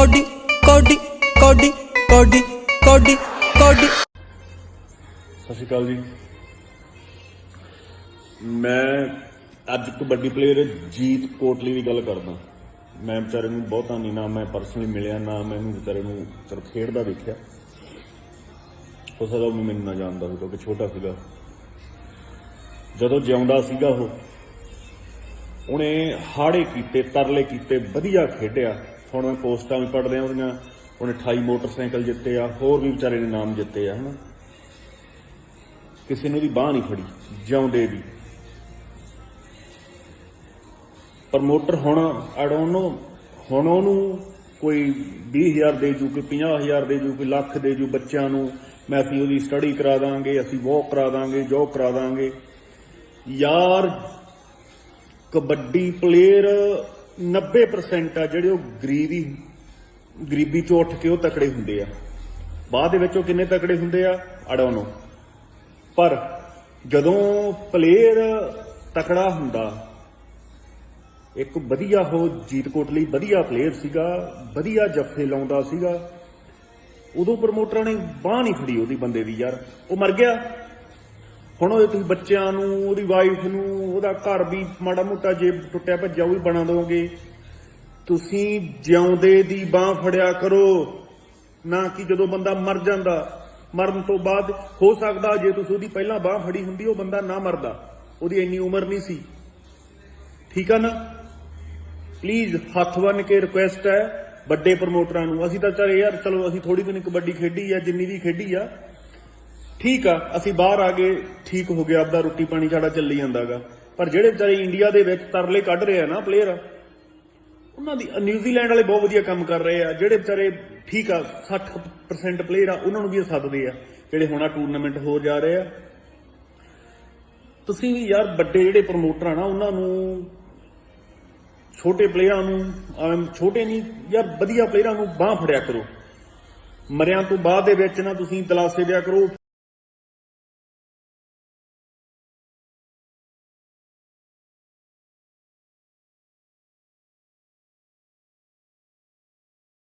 Cody ਕੋਡੀ ਕੋਡੀ ਕੋਡੀ ਕੋਡੀ ਕੋਡੀ। ਸਤਿ ਸ਼੍ਰੀ ਅਕਾਲ ਜੀ। ਮੈਂ ਅੱਜ ਕਬੱਡੀ ਪਲੇਅਰ ਜੀਤ ਕੋਟਲੀ ਦੀ ਗੱਲ ਕਰਦਾ। ਮੈਂ ਵਿਚਾਰੇ ਨੂੰ ਬਹੁਤਾ ਨਹੀਂ, ਨਾ ਮੈਂ ਪਰਸਨਲੀ ਮਿਲਿਆ, ਨਾ ਮੈਂ ਵਿਚਾਰੇ ਨੂੰ ਚਲ ਖੇਡਦਾ ਦੇਖਿਆ। ਹੋ ਸਕਦਾ ਉਹ ਮੈਨੂੰ ਨਾ ਜਾਣਦਾ ਹੋਵੇ, ਕਿਉਂਕਿ ਛੋਟਾ ਸੀਗਾ। ਜਦੋਂ ਜਿਉਂਦਾ ਸੀਗਾ ਉਹ, ਉਹਨੇ ਹਾੜੇ ਕੀਤੇ, ਤਰਲੇ ਕੀਤੇ, ਵਧੀਆ ਖੇਡਿਆ। ਹੁਣ ਮੈਂ ਪੋਸਟਾਂ ਵੀ ਪੜ੍ਹਦੇ ਆ ਉਹਦੀਆਂ ਉਹਨੇ 28 ਮੋਟਰਸਾਈਕਲ ਜਿੱਤੇ ਆ, ਹੋਰ ਵੀ ਵਿਚਾਰੇ ਨੇ ਨਾਮ ਜਿੱਤੇ ਆ, ਹਨਾ? ਕਿਸੇ ਨੂੰ ਦੀ ਬਾਹ ਨਹੀਂ ਫੜੀ, ਜਿਉਂਦੇ ਦੀ। ਪ੍ਰਮੋਟਰ ਹੁਣ ਆਈ ਹੁਣ ਉਹਨੂੰ ਕੋਈ 20000 ਦੇ ਜੂ, ਕੋਈ 50000 ਦੇ ਜੂ, ਕੋਈ ਲੱਖ ਦੇ ਜੂ ਬੱਚਿਆਂ ਨੂੰ, ਮੈਂ ਅਸੀਂ ਉਹਦੀ ਸਟੱਡੀ ਕਰਾ ਦਾਂਗੇ, ਅਸੀਂ ਉਹ ਕਰਾ ਦਾਂਗੇ ਜੋ ਕਰਾ ਦਾਂਗੇ। ਯਾਰ, ਕਬੱਡੀ ਪਲੇਅਰ 90% ਆ ਜਿਹੜੇ ਉਹ ਗਰੀਬੀ ਗਰੀਬੀ ਚੋਂ ਉੱਠ ਕੇ ਉਹ ਤਕੜੇ ਹੁੰਦੇ ਆ। ਬਾਅਦ ਦੇ ਵਿੱਚ ਉਹ ਕਿੰਨੇ ਤਕੜੇ ਹੁੰਦੇ ਆ? ਆਈ ਡੋਨਟ ਨੋ ਪਰ ਜਦੋਂ ਪਲੇਅਰ ਤਕੜਾ ਹੁੰਦਾ, ਇੱਕ ਵਧੀਆ ਹੋ ਜੀਤਕੋਟ ਲਈ ਵਧੀਆ ਪਲੇਅਰ ਸੀਗਾ, ਵਧੀਆ ਜੱਫੇ ਲਾਉਂਦਾ ਸੀਗਾ, ਉਦੋਂ ਪ੍ਰਮੋਟਰਾਂ ਨੇ ਬਾਹ ਨਹੀਂ ਫੜੀ ਉਹਦੀ ਬੰਦੇ ਦੀ ਯਾਰ। ਉਹ ਮਰ ਗਿਆ। ਹੁਣ ਉਹ ਤੁਸੀਂ ਬੱਚਿਆਂ ਨੂੰ, ਉਹਦੀ ਵਾਈਫ ਨੂੰ, ਉਹਦਾ ਘਰ ਵੀ ਮਾੜਾ ਮੋਟਾ ਜੇ ਟੁੱਟਿਆ ਭੱਜਿਆ ਉਹ ਵੀ ਬਣਾ ਦੋਗੇ। ਤੁਸੀਂ ਜਿਉਂਦੇ ਦੀ ਬਾਹ ਫੜਿਆ ਕਰੋ। ਨਾ ਕਿ ਜਦੋਂ ਬੰਦਾ ਮਰ ਜਾਂਦਾ, ਮਰਨ ਤੋਂ ਬਾਅਦ ਹੋ ਸਕਦਾ ਜੇ ਤੁਸੀਂ ਉਹਦੀ ਪਹਿਲਾਂ ਬਾਹ ਫੜੀ ਹੁੰਦੀ, ਉਹ ਬੰਦਾ ਨਾ ਮਰਦਾ। ਉਹਦੀ ਇੰਨੀ ਉਮਰ ਨਹੀਂ ਸੀ। ਠੀਕ ਆ ਨਾ? ਪਲੀਜ਼ ਹੱਥ ਬੰਨ ਕੇ ਰਿਕੁਐਸਟ ਹੈ ਵੱਡੇ ਪ੍ਰਮੋਟਰਾਂ ਨੂੰ। ਅਸੀਂ ਤਾਂ ਚਾਰੇ ਯਾਰ, ਚਲੋ ਅਸੀਂ ਥੋੜੀ ਦਿਨ ਕਬੱਡੀ ਖੇਡੀ ਆ, ਜਿੰਨੀ ਵੀ ਖੇਡੀ ਆ ਠੀਕ ਆ, ਅਸੀਂ ਬਾਹਰ ਆ ਗਏ ਠੀਕ ਹੋ ਗਿਆ, ਆਪਦਾ ਰੋਟੀ ਪਾਣੀ ਸਾਡਾ ਚੱਲੀ ਜਾਂਦਾਗਾ। ਪਰ ਜਿਹੜੇ ਵਿਚਾਰੇ ਇੰਡੀਆ ਦੇ ਵਿੱਚ ਤਰਲੇ ਕੱਢ ਰਹੇ ਆ ਨਾ ਪਲੇਅਰ ਉਹਨਾਂ ਦੀ ਨਿਊਜ਼ੀਲੈਂਡ ਵਾਲੇ ਬਹੁਤ ਵਧੀਆ ਕੰਮ ਕਰ ਰਹੇ ਆ। ਜਿਹੜੇ ਵਿਚਾਰੇ ਠੀਕ ਆ 60% ਪਲੇਅਰ ਆ, ਉਹਨਾਂ ਨੂੰ ਵੀ ਸੱਦਦੇ ਆ, ਜਿਹੜੇ ਹੁਣ ਆ ਟੂਰਨਾਮੈਂਟ ਹੋ ਜਾ ਰਹੇ ਆ। ਤੁਸੀਂ ਵੀ ਯਾਰ ਵੱਡੇ ਜਿਹੜੇ ਪ੍ਰਮੋਟਰ ਆ ਨਾ, ਉਹਨਾਂ ਨੂੰ, ਛੋਟੇ ਪਲੇਅਰਾਂ ਨੂੰ ਛੋਟੇ ਨਹੀਂ, ਯਾਰ ਵਧੀਆ ਪਲੇਅਰਾਂ ਨੂੰ ਬਾਹ ਫੜਿਆ ਕਰੋ। ਮਰਿਆਂ ਤੋਂ ਬਾਅਦ ਦੇ ਵਿੱਚ ਨਾ ਤੁਸੀਂ ਤਲਾਸ਼ੇ ਦਿਆ ਕਰੋ